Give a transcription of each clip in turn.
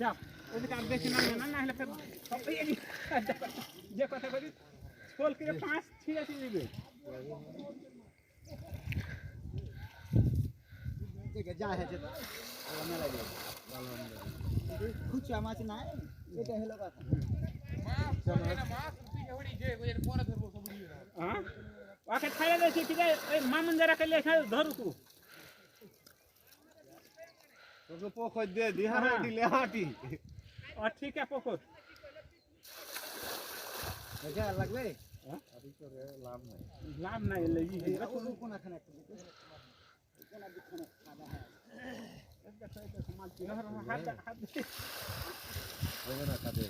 যাও ওদিকে আর বেশি নামবে না না হলে ফের সব- এই- এই- যে কথা করি স্কুল থেকে পাঁচ ছিয়াশি দিবে যা হয়েছে মেলা দিয়ে খুচরা মাছ নাই এটা হলো কথা হ্যাঁ ওকে ছাড়ে দিয়েছি ঠিক আছে ওই মামুন যারা করলে এখানে ধরু তু তোকে পোখর দিয়ে দিহার হ্যাঁ। দিলে হাঁটি। আর ঠিক আছে পকর যা লাগবে? লাভ নাই। লাভ নাই ই কোনখানে একটা দিতে হাত হাত হবে না কাজে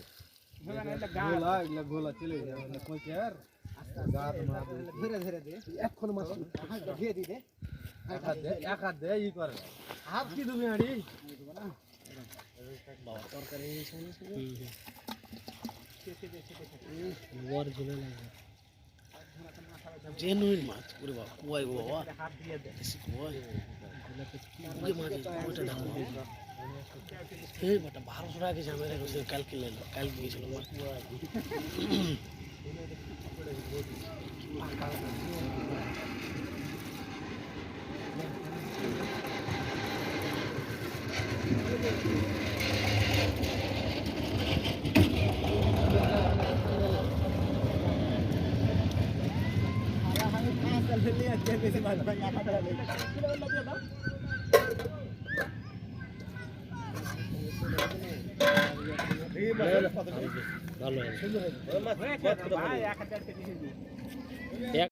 হবে না এলে গা গোলা এগুলা গোলা চলে যাবে কোচার গাত মার ধরে ধরে। দে এখন মাছ দিয়ে দিতে এক হাত দে ই করে। হাত কি তুমি আড়ি? জেনুইন মাছ, ওরে বাবা কুয়াই গো বাবা? দেশি কুয়াই বারোশো কালকে কালকে গেছিল ಕಲ್ಲಲ್ಲಿ ಅಜ್ಜಿ ಮಾಡ್ತಾರೆ ಯಾಕಂತ ಹೇಳ್ತೀನಿ